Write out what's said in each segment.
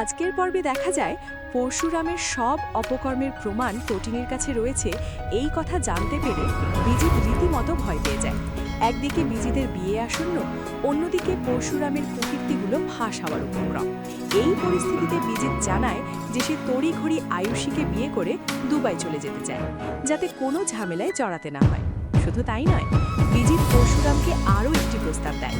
আজকের পর্বে দেখা যায়, পরশুরামের সব অপকর্মের প্রমাণ তটিনীর কাছে রয়েছে। এই কথা জানতে পেরে বিজিত রীতিমতো ভয় পেয়ে যায়। একদিকে বিজিতের বিয়ে আসন্ন, অন্যদিকে পরশুরামের কুকীর্তিগুলো ফাঁস হওয়ার উপক্রম। এই পরিস্থিতিতে বিজিত জানায় যে সে তড়িঘড়ি আয়ুষীকে বিয়ে করে দুবাই চলে যেতে চায়, যাতে কোনো ঝামেলায় জড়াতে না হয়। শুধু তাই নয়, বিজিত পরশুরামকে আরও একটি প্রস্তাব দেয়।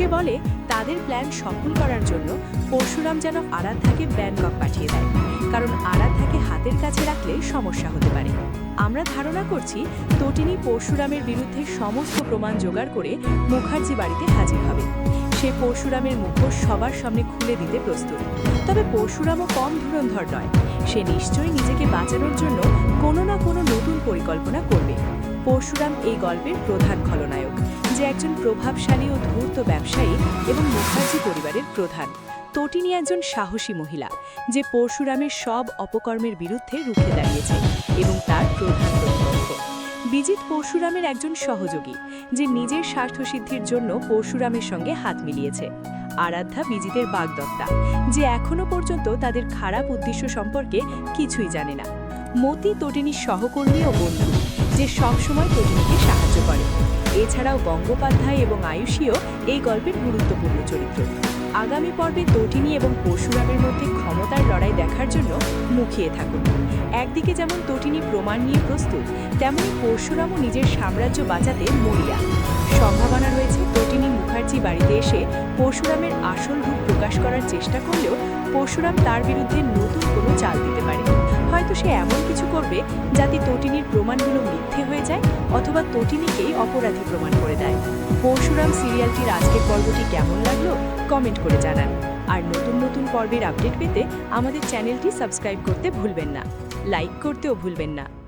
সে বলে, তাদের প্ল্যান সফল করার জন্য পরশুরাম যেন আরাধ্যাকে ব্যাংকক পাঠিয়ে দেয়। কারণ আরাধ্যাকে হাতের কাছে রাখলে সমস্যা হতে পারে। আমরা ধারণা করছি তটিনী পরশুরামের বিরুদ্ধে সমস্ত প্রমাণ জোগাড় করে মুখার্জি বাড়িতে হাজির হবে। সে পরশুরামের মুখোশ সবার সামনে খুলে দিতে প্রস্তুত। তবে পরশুরামও কম ধুরন্ধর নয়। সে নিশ্চয়ই নিজেকে বাঁচানোর জন্য কোনো না কোনো নতুন পরিকল্পনা করবে। পরশুরাম এই গল্পের প্রধান খলনায়ক, যে একজন প্রভাবশালী ও ধূর্ত ব্যবসায়ী এবং মুখার্জি পরিবারের প্রধান। তটিনী একজন সাহসী মহিলা, যে পরশুরামের সব অপকর্মের বিরুদ্ধে রুখে দাঁড়িয়েছে এবং তার প্রধান প্রতিপক্ষ বিজিত পরশুরামের একজন সহযোগী, যে নিজের স্বার্থসিদ্ধির জন্য পরশুরামের সঙ্গে হাত মিলিয়েছে। আরাধ্যা বিজিতের বাগদত্তা, যে এখনও পর্যন্ত তাদের খারাপ উদ্দেশ্য সম্পর্কে কিছুই জানে না। মতি তটিনীর সহকর্মী ও বন্ধু। যে সবসময় তটিনীকে সাহায্য করে। এছাড়াও গঙ্গোপাধ্যায় এবং আয়ুষীও এই গল্পের গুরুত্বপূর্ণ চরিত্র। আগামী পর্বে তটিনী এবং পরশুরামের মধ্যে ক্ষমতার লড়াই দেখার জন্য মুখিয়ে থাকুন। একদিকে যেমন তটিনী প্রমাণ নিয়ে প্রস্তুত, তেমনি পরশুরামও নিজের সাম্রাজ্য বাঁচাতে মরিয়া সম্ভাবনা রয়েছে তটিনী মুখার্জি বাড়িতে এসে পরশুরামের আসল রূপ প্রকাশ করার চেষ্টা করলেও পরশুরাম তার বিরুদ্ধে নতুন কোনো চাল দিতে পারে হয়তো সে এমন কিছু করবে যাতে তটিনীর প্রমাণগুলো মিথ্যে হয়ে যায় অথবা তটিনীকেই অপরাধী প্রমাণ করে দেয়। পরশুরাম সিরিয়ালটির আজকের পর্বটি কেমন লাগল কমেন্ট করে জানান। আর নতুন নতুন পর্বের আপডেট পেতে আমাদের চ্যানেলটি সাবস্ক্রাইব করতে ভুলবেন না। লাইক করতেও ভুলবেন না।